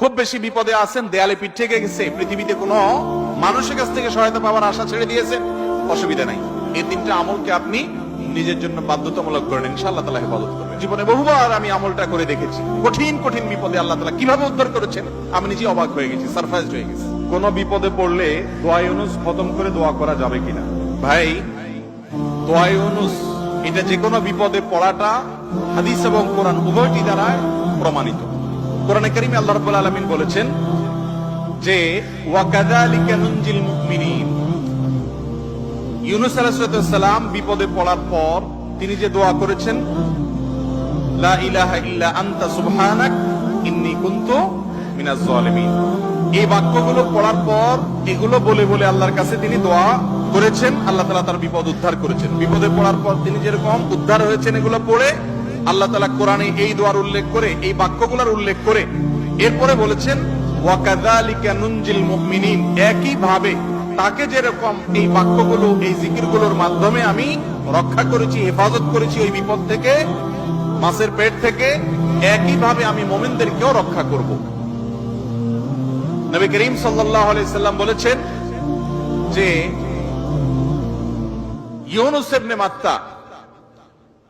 খুব বেশি বিপদে আছেন, দেয়ালে পিঠ থেকে গেছে, পৃথিবীতে কোনো মানুষের কাছ থেকে সহায়তা পাওয়ার আশা ছেড়ে দিয়েছেন, অসুবিধা নাই। এই তিনটা আমলকে আপনি নিজের জন্য বাধ্যতামূলক করেন, ইনশাআল্লাহ তালা হেফাজত করবেন। জীবনে বহুবার আমি আমলটা করে দেখেছি। কঠিন কঠিন বিপদে আল্লাহ তালা কীভাবে উদ্ধার করেছেন, আমি নিজে অবাক হয়ে গেছি সারপ্রাইজ হয়ে গেছি। কোন বিপদে পড়লে দোয়া ইউনুস খতম করে দোয়া করা যাবে কিনা? ভাই, দোয়া ইউনুস, এটা যে কোনো বিপদে পড়াটা হাদিস এবং কোরআন উভয়টি দ্বারা প্রমাণিত। কোরআনে কারিমে আল্লাহ রাব্বুল আলামিন বলেছেন যে, ওয়াকাযালিকা নুনজিল মুমিনিন। ইউনুস আলাইহিস সালাম বিপদে পড়ার পর তিনি যে দোয়া করেছেন, লা ইলাহা ইল্লা আনতা সুবহানাক, ইন্নী কুনতু মিনাজ জালিমিন। এই বাক্যগুলো পড়ার পর এগুলো বলে বলে আল্লাহর কাছে তিনি দোয়া করেছেন। আল্লাহ তাআলা তার বিপদ উদ্ধার করেছেন। বিপদে পড়ার পর তিনি যেরকম উদ্ধার হয়েছেন এগুলো পড়ে আল্লাহ তাআলা কোরআনে এই দোয়ার উল্লেখ করে, এই বাক্যগুলোর উল্লেখ করে, এরপরে বলেছেন, ওয়াকাযালিকা নুনজিল মুমিনিন। তাকে যেরকম এই বাক্যগুলো, এই জিকিরগুলোর মাধ্যমে আমি রক্ষা করেছি, হেফাজত করেছি ওই বিপদ থেকে, মাছের পেট থেকে, একই ভাবে আমি মোমিনদেরকেও রক্ষা করব। নবী করিম আলাইহি সাল্লাম বলেছেন যে, ইউনুস ইবনে মাত্তা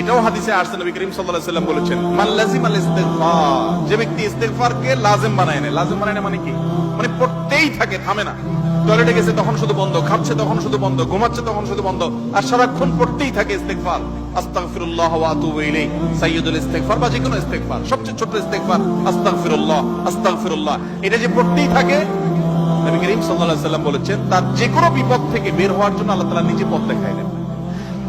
এটাও হাদিসে আসছে নবী করিম সাল্লাল্লাহু আলাইহি সাল্লাম বলেছেন, মান লাজিমাল ইস্তেগফার যে ব্যক্তি ইস্তেগফারকে লাজিম বানায় নেয়। লাজিম বানায় নেয় মানে কি? মানে পড়তেই থাকে, থামে না। টয়লেটে গেছে তখন শুধু বন্ধ, খাচ্ছে তখন শুধু বন্ধ, ঘুমাচ্ছে তখন শুধু বন্ধ, আর সারাক্ষণ পড়তেই থাকে আস্তাগফিরুল্লাহ ওয়া আতুবু ইলাইহি। সাইয়্যিদুল বা সবচেয়ে ছোট ইস্তেগফার, আস্তাগফিরুল্লাহ আস্তাগফিরুল্লাহ। এটা যে পড়তেই থাকে, নবী করিম সাল্লাল্লাহু আলাইহি বলেছেন, তার যে কোনো বিপদ থেকে বের হওয়ার জন্য আল্লাহ তাআলা নিজে পথ দেখায় দেন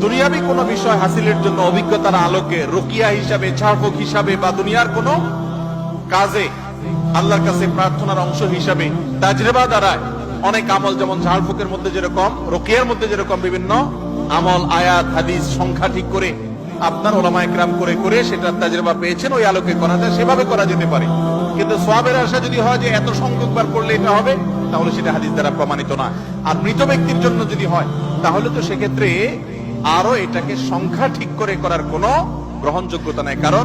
দুনিয়াবি কোন বিষয় হাসিলের জন্য অভিজ্ঞতার আলোকে রকিয়া হিসাবে ঝাড়ফুক হিসাবে বা দুনিয়ার কোন কাজে আল্লাহর কাছে প্রার্থনার অংশ হিসাবে তাজরেবা দ্বারা অনেক আমল যেমন ঝাড়ফুকের মধ্যে যেরকম, রকিয়ার মধ্যে যেরকম বিভিন্ন আমল, আয়াত, হাদিস, সংখ্যা ঠিক করে আপনার ওলামা একরাম করে করে সেটা তাজরেবা পেয়েছেন, ওই আলোকে করা যায়, সেভাবে করা যেতে পারে। কিন্তু সোয়াবের আশা যদি হয় যে এত সংখ্যক বার পড়লে এটা হবে, তাহলে সেটা হাদিস দ্বারা প্রমাণিত না আর মৃত ব্যক্তির জন্য যদি হয়, তাহলে তো সেক্ষেত্রে আরও এটাকে সংখ্যা ঠিক করে করার কোনো গ্রহণযোগ্যতা নাই। কারণ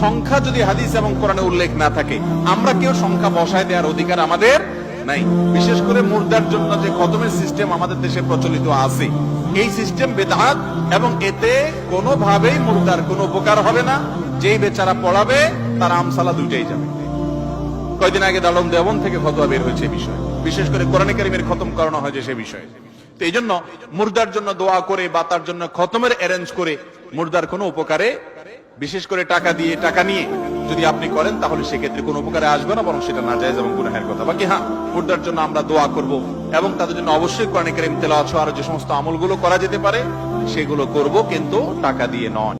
সংখ্যা যদি হাদিস এবং কোরআনে উল্লেখ না থাকে, আমরা কেউ সংখ্যা বসায় দেওয়ার অধিকার আমাদের নাই। বিশেষ করে মুর্দার জন্য যে খতমের সিস্টেম আমাদের দেশে প্রচলিত আছে, এই সিস্টেম বেদাত এবং এতে কোনোভাবেই মুর্দার কোনো উপকার হবে না। যেই বেচারা পড়াবে, তার আমসালা দুইটাই যাবে। কয়দিন আগে দালম দেবন থেকে ফতোয়া বের হয়েছে বিষয়ে। বিশেষ করে কোরআন কারিমের খতম করানো হয়েছে সে বিষয়ে। তো এই জন্য মুর্দার জন্য দোয়া করে বা তার জন্য খতমের অ্যারেঞ্জ করে মুর্দার কোনো উপকারে, বিশেষ করে টাকা দিয়ে টাকা নিয়ে যদি আপনি করেন, তাহলে সেক্ষেত্রে কোনো উপকারে আসবে না, বরং সেটা না যায় এবং গুনাহের কথা। বাকি হ্যাঁ মুর্দার জন্য আমরা দোয়া করব এবং তাদের জন্য অবশ্যই কোরআন করিম আর আরও যে সমস্ত আমলগুলো করা যেতে পারে, সেগুলো করব, কিন্তু টাকা দিয়ে নয়।